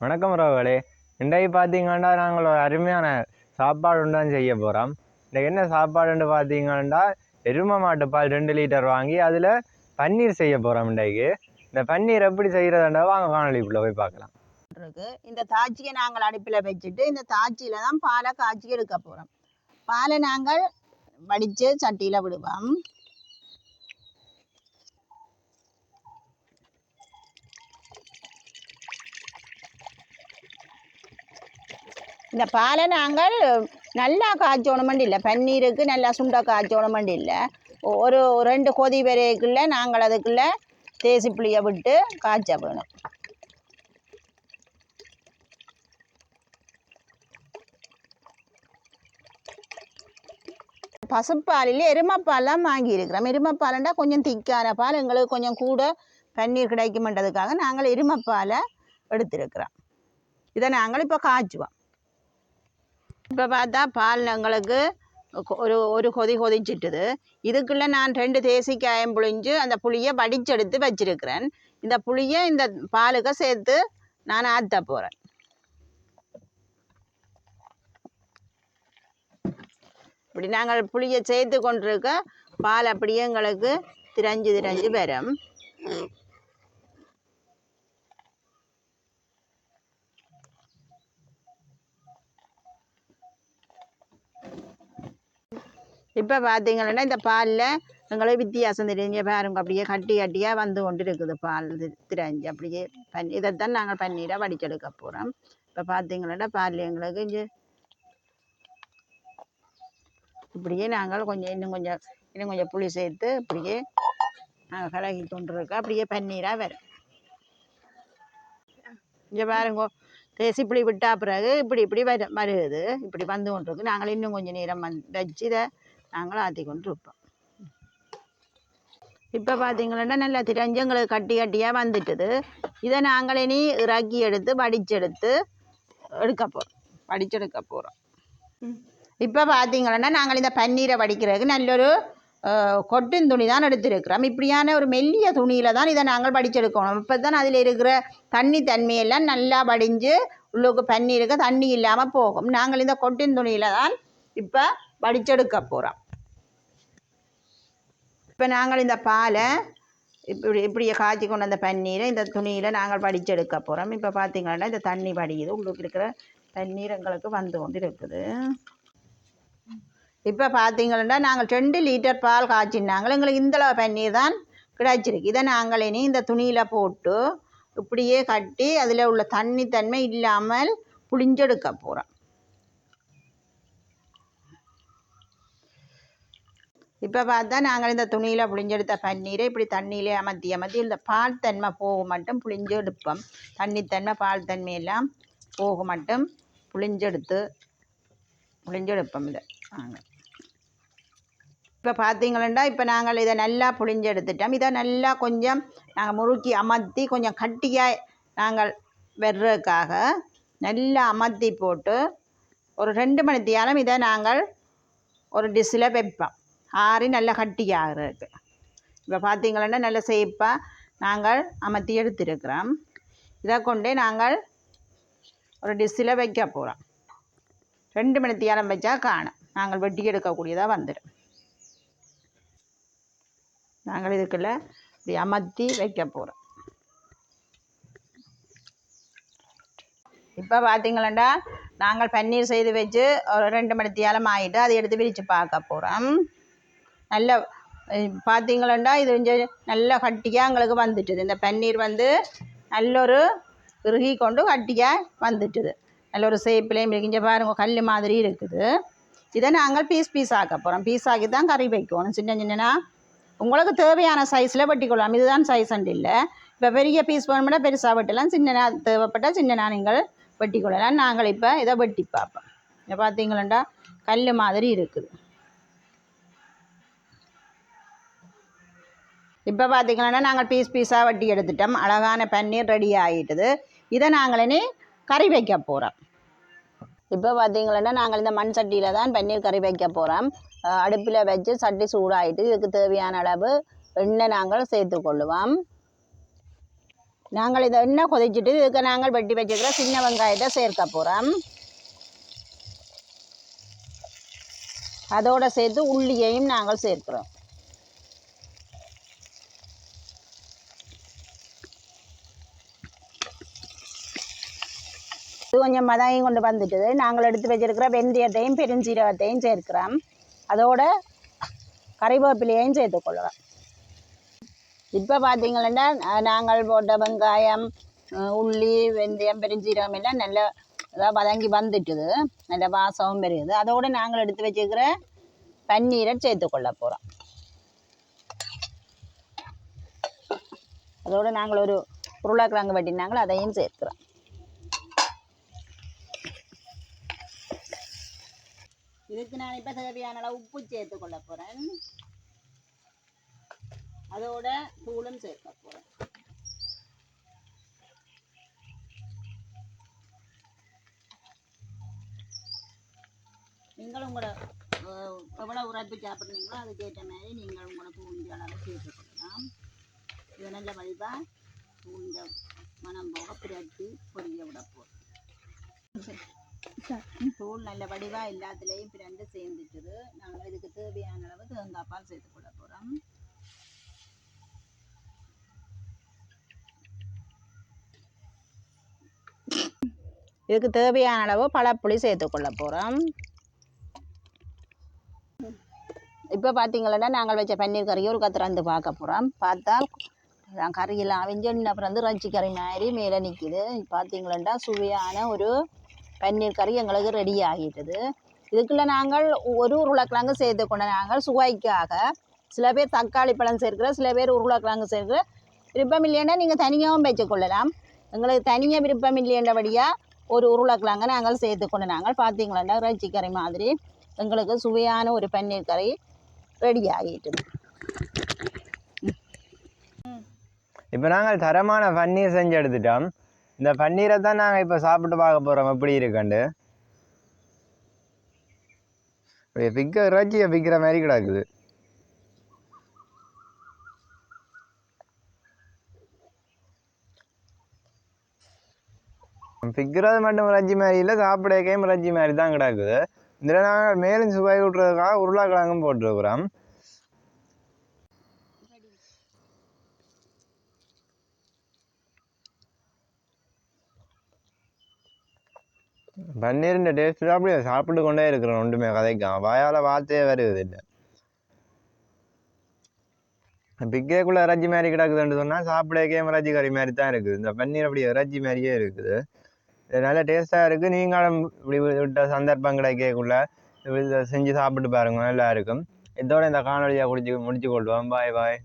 வணக்கம் ரோவலே இன்றைக்கு பார்த்தீங்கன்னா நாங்கள் ஒரு அருமையான சாப்பாடு தான் செய்ய போகிறோம் இன்றைக்கு என்ன சாப்பாடுன்னு பார்த்தீங்கன்னா எரும மாட்டு பால் ரெண்டு லிட்டர் வாங்கி அதில் பன்னீர் செய்ய போகிறோம் இன்றைக்கு. இந்த பன்னீர் எப்படி செய்கிறதுன்றா வாங்க காணொலிக்குள்ளே போய் பார்க்கலாம். இருக்கு. இந்த தாச்சியை நாங்கள் அடுப்பில் வச்சுட்டு இந்த தாச்சியில் தான் பாலை காய்ச்சி எடுக்க போகிறோம் பாலை நாங்கள் வடித்து சட்டியில் விடுவோம். இந்த பாலை நாங்கள் நல்லா காய்ச்சோணுமெண்டு இல்லை பன்னீருக்கு நல்லா சுண்டை காய்ச்சோணுமெண்டு இல்லை ஒரு ரெண்டு கொதி வரைக்குள்ள நாங்கள் அதுக்குள்ளே தேசி புளியை விட்டு காய்ச்ச வேணும். பசுப்பாலில் எருமைப்பால் தான் வாங்கியிருக்கிறோம். எருமைப்பாலண்டா கொஞ்சம் திக்கான பால் எங்களுக்கு கொஞ்சம் கூட பன்னீர் கிடைக்குமென்றதுக்காக நாங்கள் எருமைப்பாலை எடுத்திருக்கிறோம். இதை நாங்கள் இப்போ காய்ச்சுவோம். இப்போ பார்த்தா பால் எங்களுக்கு கொ- ஒரு ஒரு கொதி கொதிச்சிட்டுது. இதுக்குள்ளே நான் ரெண்டு தேசிக்காயம் புழிஞ்சு அந்த புளியை வடிச்செடுத்து வச்சிருக்கிறேன். இந்த புளியை இந்த பாலுக்கு சேர்த்து நான் ஆற்ற போகிறேன் இப்படி நாங்கள் புளியை சேர்த்து கொண்டிருக்க பால் அப்படியே எங்களுக்கு திரஞ்சு திரஞ்சு வரும். இப்போ பார்த்தீங்கன்னா இந்த பாலில் எங்களுக்கு வித்தியாசம் தெரிஞ்ச பாருங்க அப்படியே கட்டி கட்டியாக வந்து கொண்டு இருக்குது பால். திரைஞ்சு திரஞ்சு அப்படியே பன் இதைத்தான் நாங்கள் பன்னீராக வடிச்செடுக்க போகிறோம் இப்போ பார்த்தீங்கன்னா பால் எங்களுக்கு இங்கே இப்படியே நாங்கள் கொஞ்சம் இன்னும் கொஞ்சம் இன்னும் கொஞ்சம் புளி சேர்த்து இப்படியே நாங்கள் கலகி கொண்டிருக்க அப்படியே பன்னீராக வரும். இங்கே பாருங்க தேசி புளி விட்டா பிறகு இப்படி இப்படி வரு வருகுது இப்படி வந்து கொண்டிருக்கு. நாங்கள் இன்னும் கொஞ்சம் நேரம் வந் வச்சு இதை நாங்கள் ஆற்றி கொண்டு இருப்போம். இப்போ பார்த்தீங்கன்னா நல்லா திரஞ்சு எங்களுக்கு கட்டி கட்டியாக வந்துட்டுது. இதை நாங்கள் இனி இறக்கி எடுத்து வடிச்செடுத்து எடுக்க போகிறோம் வடிச்செடுக்க போகிறோம் இப்போ பார்த்தீங்கன்னா நாங்கள் இந்த பன்னீரை வடிக்கிறதுக்கு நல்லொரு கொட்டின் துணி தான் எடுத்திருக்கிறோம். இப்படியான ஒரு மெல்லிய துணியில் தான் இதை நாங்கள் வடிச்செடுக்கணும் இப்போ தான் அதில் இருக்கிற தண்ணி தன்மையெல்லாம் நல்லா வடிஞ்சு உள்ளுக்கு பன்னீருக்கு தண்ணி இல்லாமல் போகும். நாங்கள் இந்த கொட்டின் துணியில் தான் இப்போ வடிச்செடுக்க போகிறோம் இப்போ நாங்கள் இந்த பாலை இப்படி இப்படியே காய்ச்சி கொண்டு வந்த பன்னீரை இந்த துணியில் நாங்கள் வடிச்செடுக்க போகிறோம் இப்போ பார்த்தீங்கன்னா இந்த தண்ணி வடியுது. உள்ளுக்கு இருக்கிற தண்ணீர் எங்களுக்கு வந்து கொண்டு இருக்குது இப்போ பார்த்தீங்கன்னா நாங்கள் ரெண்டு லிட்டர் பால் காய்ச்சினாங்களோ எங்களுக்கு இந்தளவு பன்னீர் தான் கிடைச்சிருக்கு. இதை நாங்கள் இனி இந்த துணியில் போட்டு இப்படியே கட்டி அதில் உள்ள தண்ணி தன்மை இல்லாமல் புளிஞ்செடுக்க போகிறோம் இப்போ பார்த்தா நாங்கள் இந்த துணியில் புளிஞ்செடுத்த பன்னீரை இப்படி தண்ணியிலே அமர்த்தி அமர்த்தி இந்த பால் தன்மை போக மட்டும் புளிஞ்செடுப்போம். தண்ணித்தன்மை தண்ணி தன்மை பால் தன்மை எல்லாம் போக மட்டும் புளிஞ்செடுத்து புளிஞ்செடுப்போம் இதை. நாங்கள் இப்போ பார்த்தீங்களா இப்போ நாங்கள் இதை நல்லா புளிஞ்செடுத்துட்டோம். இதை நல்லா கொஞ்சம் நாங்கள் முறுக்கி அமர்த்தி கொஞ்சம் கட்டியாக நாங்கள் வர்றதுக்காக நல்லா அமர்த்தி போட்டு ஒரு ரெண்டு மணி தியாலம் இதை நாங்கள் ஒரு டிஷ்ஷில் வைப்போம். ஆறி நல்லா கட்டியாகிறதுக்கு இப்போ பார்த்தீங்களன்னா நல்ல சேப்பாக நாங்கள் அமர்த்தி எடுத்திருக்கிறோம். இதை கொண்டே நாங்கள் ஒரு டிஷ்ஷில் வைக்க போகிறோம் ரெண்டு மணி தியாலம் வச்சா காணும். நாங்கள் வெட்டி எடுக்கக்கூடியதாக வந்துடும். நாங்கள் இதுக்குள்ள இப்படி அமர்த்தி வைக்க போகிறோம் இப்போ பார்த்தீங்களா நாங்கள் பன்னீர் செய்து வச்சு ஒரு ரெண்டு மணி தியாலம் ஆகிட்டு அதை எடுத்து விரித்து பார்க்க போகிறோம் நல்ல பார்த்தீங்களா இது கொஞ்சம் நல்ல கட்டியாக எங்களுக்கு வந்துட்டுது இந்த பன்னீர் வந்து நல்ல ஒரு இறுகி கொண்டு கட்டியாக வந்துட்டுது நல்ல ஒரு சேப்பிலையும் இருக்கு இங்கே பாருங்க கல் மாதிரி இருக்குது இதை நாங்கள் பீஸ் பீஸ் ஆக்க போகிறோம் பீஸ் ஆக்கி தான் கறி வைக்கணும் சின்ன சின்னனா உங்களுக்கு தேவையான சைஸில் வெட்டிக்கொள்ளலாம் இதுதான் சைஸ் அண்ட் இல்லை இப்போ பெரிய பீஸ் வேணும்னா பெருசாக வெட்டலாம் சின்னனா தேவைப்பட்டால் சின்னனா நீங்கள் வெட்டிக்கொள்ளலாம் நாங்கள் இப்போ இதை வெட்டி பார்ப்போம் இதை பார்த்தீங்களா கல் மாதிரி இருக்குது இப்போ பார்த்திங்கன்னா நாங்கள் பீஸ் பீஸாக வட்டி எடுத்துட்டோம். அழகான பன்னீர் ரெடி ஆகிட்டுது இதை நாங்கள் இனி கறி வைக்க போகிறோம் இப்போ பார்த்தீங்கன்னா நாங்கள் இந்த மண் சட்டியில் தான் பன்னீர் கறி வைக்க போகிறோம் அடுப்பில் வச்சு சட்டி சூடாகிட்டு இதுக்கு தேவையான அளவு எண்ணெய் நாங்கள் சேர்த்துக்கொள்ளுவோம் நாங்கள் இதை எண்ணெய் கொதிச்சுட்டு இதுக்கு நாங்கள் வெட்டி வச்சுக்கிற சின்ன வெங்காயத்தை சேர்க்க போகிறோம் அதோடு சேர்த்து உள்ளியையும் நாங்கள் சேர்க்கிறோம். கொஞ்சம் மதாயம் கொண்டு வந்துட்டுது நாங்கள் எடுத்து வச்சிருக்கிற வெந்தயத்தையும் பெருஞ்சீரகத்தையும் சேர்க்கிறோம். அதோட கறிவேப்பிலையையும் சேர்த்துக்கொள்ளலாம் இப்போ பார்த்தீங்கன்னா நாங்கள் போட்ட வெங்காயம் உள்ளி வெந்தயம் பெருஞ்சீரகம் எல்லாம் நல்ல இதாக வதங்கி வந்துட்டுது. நல்ல வாசமும் பெருகுது அதோடு நாங்கள் எடுத்து வச்சுக்கிற பன்னீரை சேர்த்துக்கொள்ள போகிறோம் அதோடு நாங்கள் ஒரு உருளைக்கிழங்கு வெட்டினாங்களோ அதையும் சேர்க்குறோம். இதுக்கு நான் இப்போ தேவையான அளவு உப்பு சேர்த்து கொள்ள போகிறேன் அதோட தூளும் சேர்க்க போகிறேன் நீங்களும் உங்களோட எவ்வளோ எவ்வளவு உரைப்பு சாப்பிட்றீங்களோ அதுக்கேற்ற மாதிரி நீங்கள் உங்களோட பூஞ்ச அளவு சேர்த்து கொள்ளலாம். இது நல்ல வழிபாக பூஞ்ச மனம் போக பிரட்டி பொரிய விட போகிறோம் தூள் நல்ல வடிவாக எல்லாத்துலேயும் பிரண்டு சேர்ந்துட்டுது நாங்கள் இதுக்கு தேவையான அளவு தேங்காய் பால் போட போகிறோம் இதுக்கு தேவையான அளவு பழப்புளி சேர்த்துக்கொள்ள போகிறோம் இப்போ பார்த்தீங்களா நாங்கள் வச்ச பன்னீர் கறியை ஒரு கத்திரந்து பார்க்க போகிறோம் பார்த்தா கறியெல்லாம் அவிஞ்சு அப்புறம் வந்து ரஞ்சி கறி மாதிரி மேலே நிற்கிது பார்த்தீங்களா சுவையான ஒரு பன்னீர் கறி எங்களுக்கு ரெடி ஆகிட்டது. இதுக்குள்ளே நாங்கள் ஒரு உருளைக்கிழங்கு சேர்த்துக்கொண்ட நாங்கள் சுவைக்காக சில பேர் தக்காளி பழம் சேர்க்கிற சில பேர் உருளைக்கிழங்கு சேர்க்கிற விருப்பம் இல்லைன்னா நீங்கள் தனியாகவும் வச்சுக்கொள்ளலாம் எங்களுக்கு தனியாக விருப்பம் இல்லைன்றபடியாக ஒரு உருளைக்கிழங்க நாங்கள் சேர்த்து கொண்டு நாங்கள் பார்த்தீங்களா இறைச்சி கறி மாதிரி எங்களுக்கு சுவையான ஒரு பன்னீர் கறி ரெடி ஆகிட்டு இப்போ நாங்கள் தரமான பன்னீர் செஞ்சு எடுத்துட்டோம். இந்த பன்னீரை தான் நாங்கள் இப்போ சாப்பிட்டு பார்க்க போகிறோம் எப்படி இருக்குண்டு அப்படியே பிக்க இறைச்சியை பிக்கிற மாதிரி கிடக்குது. பிக்கிறது மட்டும் இறைச்சி மாதிரி இல்லை சாப்பிடக்கையும் இறைச்சி மாதிரி தான் கிடக்குது. இதில் நாங்கள் மேலும் சுவை விட்றதுக்காக உருளைக்கிழங்கும் போட்டிருக்கிறோம். பன்னிருந்த டேஸ்ட் தான் அப்படியே சாப்பிட்டு கொண்டே இருக்கிறோம் ஒன்றுமே கதைக்கும். வாயால் வார்த்தையே வருது இல்லை. பிக்கேக்குள்ள இறைச்சி மாதிரி கிடக்குதுன்னு சொன்னால் சாப்பிடக்கே இறைச்சி கறி மாதிரி தான் இருக்குது. இந்த பன்னீர் அப்படி இறைச்சி மாதிரியே இருக்குது. இது நல்ல டேஸ்ட்டாக இருக்குது நீங்களும் இப்படி விட்ட சந்தர்ப்பம் கிடைக்கக்குள்ள செஞ்சு சாப்பிட்டு பாருங்க. நல்லா இருக்கும். இதோட இந்த காணொலியை குடிச்சு முடிச்சு கொள்வோம். பாய் பாய்